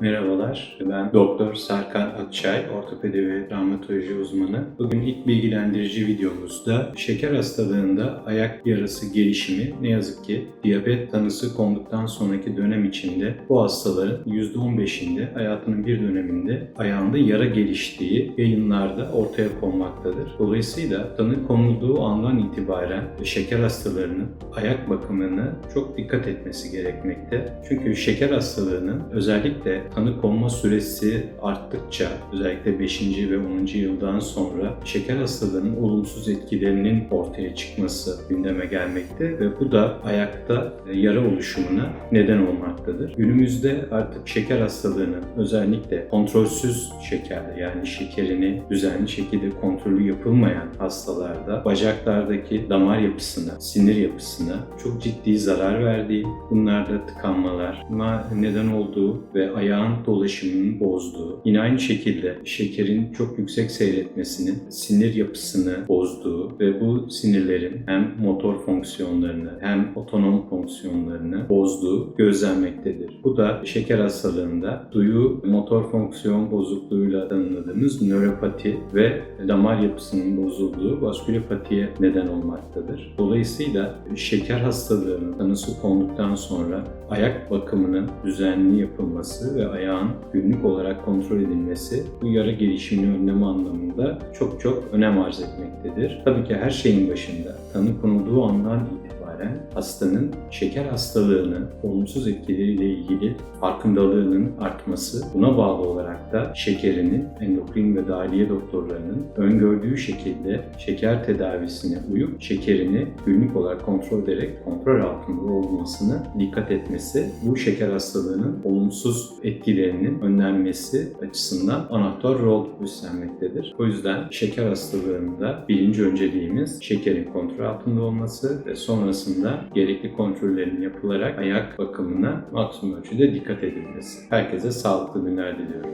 Merhabalar, ben Doktor Serkan Akçay, ortopedi ve travmatoloji uzmanı. Bugün ilk bilgilendirici videomuzda şeker hastalığında ayak yarası gelişimi ne yazık ki diyabet tanısı konduktan sonraki dönem içinde bu hastaların %15'inde hayatının bir döneminde ayağında yara geliştiği yayınlarda ortaya konmaktadır. Dolayısıyla tanı konulduğu andan itibaren şeker hastalarının ayak bakımını çok dikkat etmesi gerekmekte. Çünkü şeker hastalığının özellikle tanı konma süresi arttıkça özellikle 5. ve 10. yıldan sonra şeker hastalığının olumsuz etkilerinin ortaya çıkması gündeme gelmekte ve bu da ayakta yara oluşumuna neden olmaktadır. Günümüzde artık şeker hastalığının özellikle kontrolsüz şekerle yani şekerini düzenli şekilde kontrolü yapılmayan hastalarda bacaklardaki damar yapısına, sinir yapısına çok ciddi zarar verdiği, bunlarda tıkanmalar, neden olduğu ve ayağın dolaşımını bozduğu, yine aynı şekilde şekerin çok yüksek seyretmesinin sinir yapısını bozduğu ve bu sinirlerin hem motor fonksiyonlarını hem otonom fonksiyonlarını bozduğu gözlenmektedir. Bu da şeker hastalığında duyu motor fonksiyon bozukluğuyla tanımladığımız nöropati ve damar yapısının bozulduğu vaskülopatiye neden olmaktadır. Dolayısıyla şeker hastalığının tanısı konduktan sonra ayak bakımının düzenli yapılması ve ayağın günlük olarak kontrol edilmesi bu yara gelişimini önleme anlamında çok çok önem arz etmektedir. Tabii ki her şeyin başında tanı konulduğu andan itibaren hastanın şeker hastalığının olumsuz etkileriyle ilgili farkındalığının artması, buna bağlı olarak da şekerinin endokrin ve dahiliye doktorlarının öngördüğü şekilde şeker tedavisine uyup şekerini günlük olarak kontrol ederek kontrol altında olmasını dikkat etmesi bu şeker hastalığının olumsuz etkilerinin önlenmesi açısından anahtar rol üstlenmektedir. O yüzden şeker hastalığında birinci önceliğimiz şekerin kontrol altında olması ve sonrasında aşamasında gerekli kontrollerin yapılarak ayak bakımına maksimum ölçüde dikkat edilmesi. Herkese sağlıklı günler diliyorum.